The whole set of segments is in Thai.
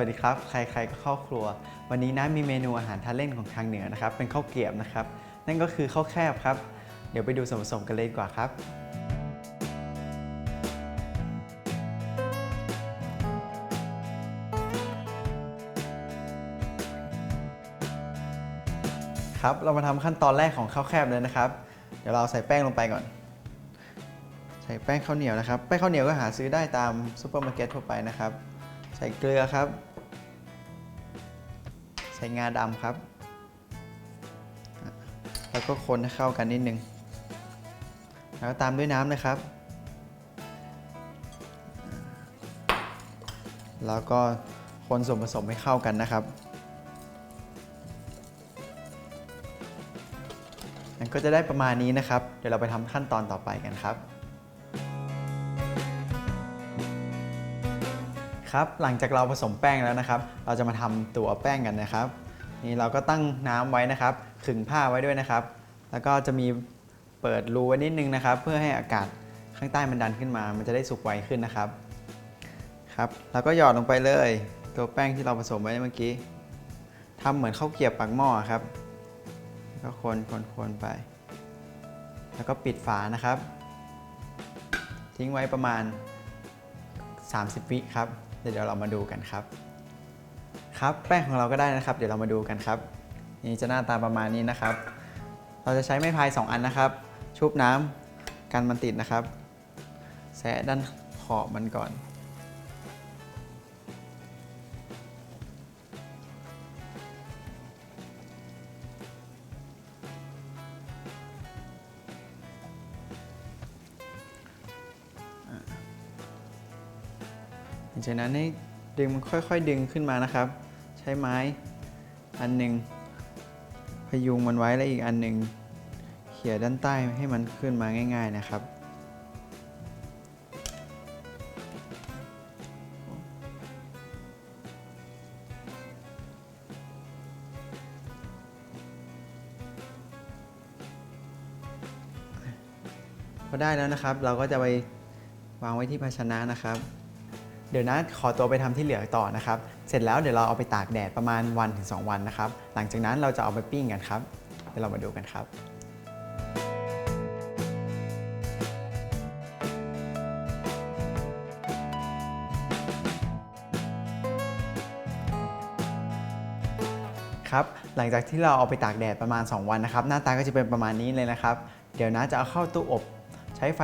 วัสดีครับ ใครๆก็เข้าครัว วันนี้นะมีเมนูอาหารทานเล่นของทางเหนือนะครับ เป็นข้าวเกรียบนะครับ นั่นก็คือข้าวแคบครับ เดี๋ยวไปดูส่วนผสมกันเลยดีกว่าครับ ครับ เรามาทำขั้นตอนแรกของข้าวแคบเลยนะครับ เดี๋ยวเราใส่แป้งลงไปก่อน ใส่แป้งข้าวเหนียวนะครับ แป้งข้าวเหนียวก็หาซื้อได้ตามซูเปอร์มาร์เก็ตทั่วไปนะครับใส่เกลือครับ ใส่งาดำครับ แล้วก็คนให้เข้ากันนิดนึง แล้วตามด้วยน้ำนะครับ แล้วก็คนส่วนผสมให้เข้ากันนะครับมันก็จะได้ประมาณนี้นะครับ เดี๋ยวเราไปทำขั้นตอนต่อไปกันครับ ครับ หลังจากเราผสมแป้งแล้วนะครับ เราจะมาทำตัวแป้งกันนะครับ นี่เราก็ตั้งน้ำไว้นะครับ ขึงผ้าไว้ด้วยนะครับ แล้วก็จะมีเปิดรูไว้นิดนึงนะครับ เพื่อให้อากาศข้างใต้มันดันขึ้นมา มันจะได้สุกไวขึ้นนะครับครับแล้วก็หยอดลงไปเลย ตัวแป้งที่เราผสมไว้เมื่อกี้ทำเหมือนข้าวเกรียบปากหม้อครับก็คนคนคนไป แล้วก็ปิดฝานะครับ ทิ้งไว้ประมาณ 30 วิครับ เดี๋ยวเรามาดูกันครับ ครับแป้งของเราก็ได้นะครับ เดี๋ยวเรามาดูกันครับนี่จะหน้าตาประมาณนี้นะครับ เราจะใช้ไม้พาย 2 อันนะครับ ชุบน้ำกันมันติดนะครับแสะด้านขอบมันก่อน ลังจากนั้นให้ดึงมันค่อยๆดึงขึ้นมานะครับ ใช้ไม้อันหนึ่งพยุงมันไว้แล้วอีกอันหนึ่งเขี่ยด้านใต้ให้มันขึ้นมาง่าย ๆนะครับ พอได้แล้วนะครับ เราก็จะไปวางไว้ที่ภาชนะนะครับ เดี๋ยวนะขอตัวไปทำที่เหลือต่อนะครับ เสร็จแล้วเดี๋ยวเราเอาไปตากแดดประมาณวันถึง2วันนะครับ หลังจากนั้นเราจะเอาไปปิ้งกันครับ เดี๋ยวเรามาดูกันครับครับหลังจากที่เราเอาไปตากแดดประมาณ 2 วันนะครับ หน้าตาก็จะเป็นประมาณนี้เลยนะครับ เดี๋ยวนะจะเอาเข้าตู้อบ ใช้ไฟ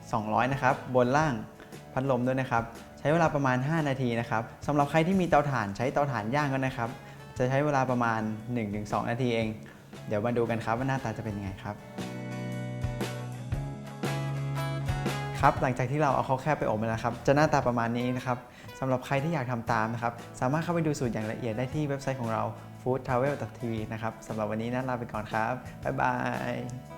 200 นะครับ บนล่าง พัดลมด้วยนะครับ ใช้เวลาประมาณ 5 นาทีนะครับสำหรับใครที่มีเตาถ่านใช้เตาถ่านย่างก็นะครับ จะใช้เวลาประมาณ 1-2 นาทีเอง เดี๋ยวมาดูกันครับว่าหน้าตาจะเป็นยังไงครับครับหลังจากที่เราเอาเขาแคบไปอบมาแล้วครับ จะหน้าตาประมาณนี้นะครับสำหรับใครที่อยากทำตามนะครับ สามารถเข้าไปดูสูตรอย่างละเอียดได้ที่เว็บไซต์ของเรา foodtravel.tv นะครับสำหรับวันนี้นะลาไปก่อนครับ บ๊ายบาย